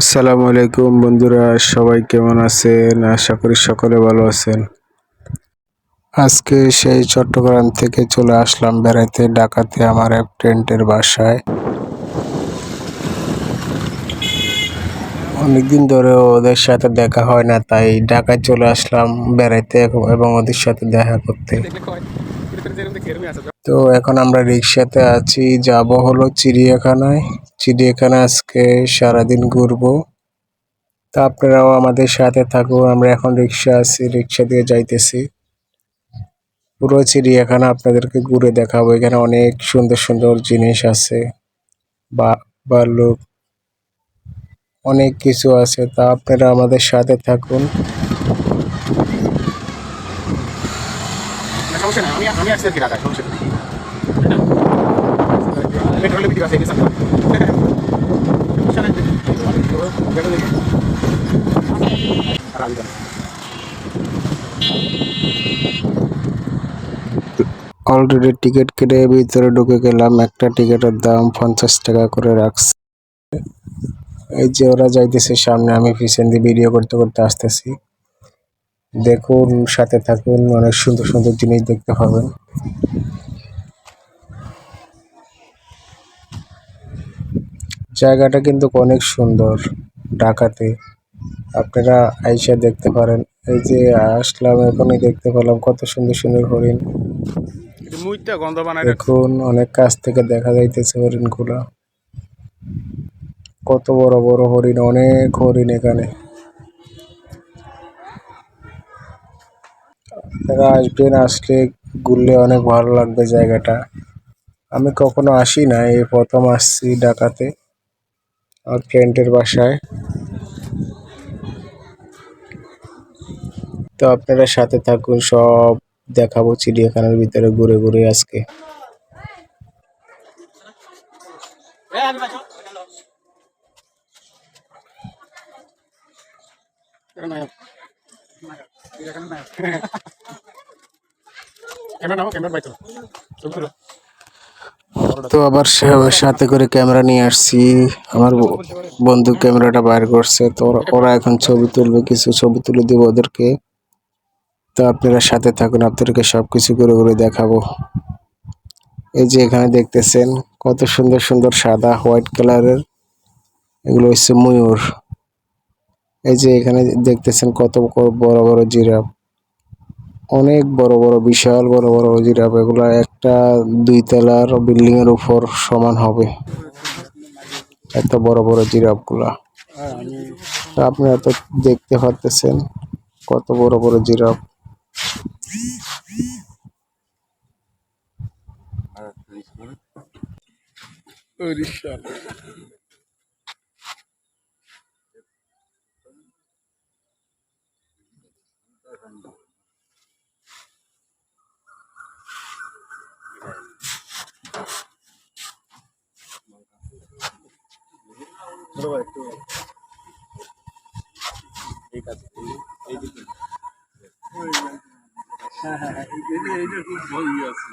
আসসালামু আলাইকুম বন্ধুরা, সবাই কেমন আছেন? আশা করি সকলে ভালো আছেন। আজকে সেই চট্টগ্রাম থেকে চলে আসলাম বেড়াইতে ঢাকাতে আমার এক ফ্রেন্ডের বাসায়। অনেকদিন ধরে ওদের সাথে দেখা হয় না, তাই ঢাকায় চলে আসলাম বেড়াইতে এবং ওদের সাথে দেখা করতে। তো এখন আমরা রিক্সাতে আছি, যাব হলো চিড়িয়াখানায়। চিড়িয়াখানা আজকে সারাদিন ঘুরবো। তা আপনারাও আমাদের সাথে থাকুন আমরা এখন রিক্সা আছি, রিক্সা দিয়ে যাইতেছি। পুরো চিড়িয়াখানা আপনাদেরকে ঘুরে দেখাবো, এখানে অনেক সুন্দর সুন্দর জিনিস আছে। বা ভাল্লুক অনেক কিছু আছে। তা আপনারা আমাদের সাথে থাকুন। অলরেডি টিকিট কেটে ভিতরে ঢুকে গেলাম। একটা টিকিটের দাম পঞ্চাশ টাকা করে রাখছে। এই যে ওরা যাইতেছে সামনে, আমি পিছন দিয়ে ভিডিও করতে করতে আসতেছি। দেখুন সাথে থাকুন অনেক সুন্দর সুন্দর জিনিস দেখতে পাবেন। জায়গাটা কিন্তু অনেক সুন্দর ঢাকাতে। আপনারা আইসা দেখতে পারেন। এই যে আসলাম এখনই দেখতে পেলাম কত সুন্দর সুন্দর হরিণ। দেখুন অনেক কাছ থেকে দেখা যাইতেছে হরিণগুলা। কত বড় বড় হরিণ অনেক হরিণ এখানে। আপনারা আসবেন, আসলে ঘুরলে অনেক ভালো লাগবে জায়গাটা। আমি কখনো আসি না, এই প্রথম আসছি ঢাকাতে, আমার ফ্রেন্ডের বাসায়। তো আপনারা সাথে থাকুন, সব দেখাবো চিড়িয়াখানার ভিতরে ঘুরে ঘুরে আজকে। ক্যামেরা নাও ক্যামেরা বাইতো ছবি তুলো তো আবার সাথে করে ক্যামেরা নিয়ে আসছি। আমার বন্ধু ক্যামেরাটা বাইর করছে, তো ওরা- এখন ছবি তুলবে, কিছু ছবি তুলে দিব ওদেরকে। তো আপনারা সাথে থাকুন, আপনাদেরকে সবকিছু করে করে দেখাবো। এই যে এখানে দেখতেছেন, কত সুন্দর সুন্দর সাদা, হোয়াইট কালারের। এগুলো হচ্ছে ময়ূর। এই যে এখানে দেখতেছেন কত বড় বড় জিরাফ। অনেক বড় বড় বিশাল বড় বড় জিরাফ, এগুলা একটা দুই তলার বিল্ডিং এর উপর সমান হবে। এত বড় বড় জিরাফগুলা তা আপনারা তো দেখতে পারতেছেন কত বড় বড় জিরাফ। ঠিক আছে এই দিকে হ্যাঁ হ্যাঁ হ্যাঁ এইটা খুব ভয় আছে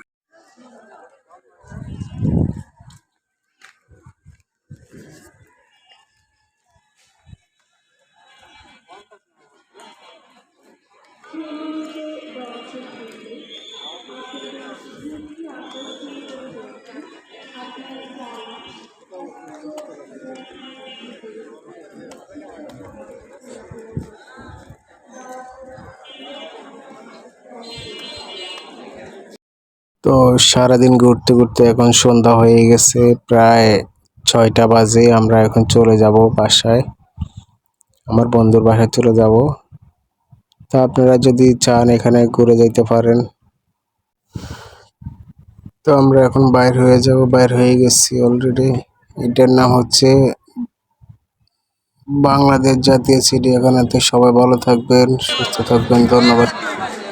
তো সারাদিন ঘুরতে ঘুরতে এখন সন্ধ্যা হয়ে গেছে, প্রায় ছয়টা বাজে, আমরা এখন চলে যাব বাসায়। আমার বন্ধুর বাসায় চলে যাব। তা আপনারা যদি চান এখানে ঘুরে যাইতে পারেন। তো আমরা এখন বাইর হয়ে যাব, বাইর হয়ে গেছি অলরেডি এটার নাম হচ্ছে বাংলাদেশ জাতীয় চিড়িয়াখানাতে সবাই ভালো থাকবেন সুস্থ থাকবেন ধন্যবাদ।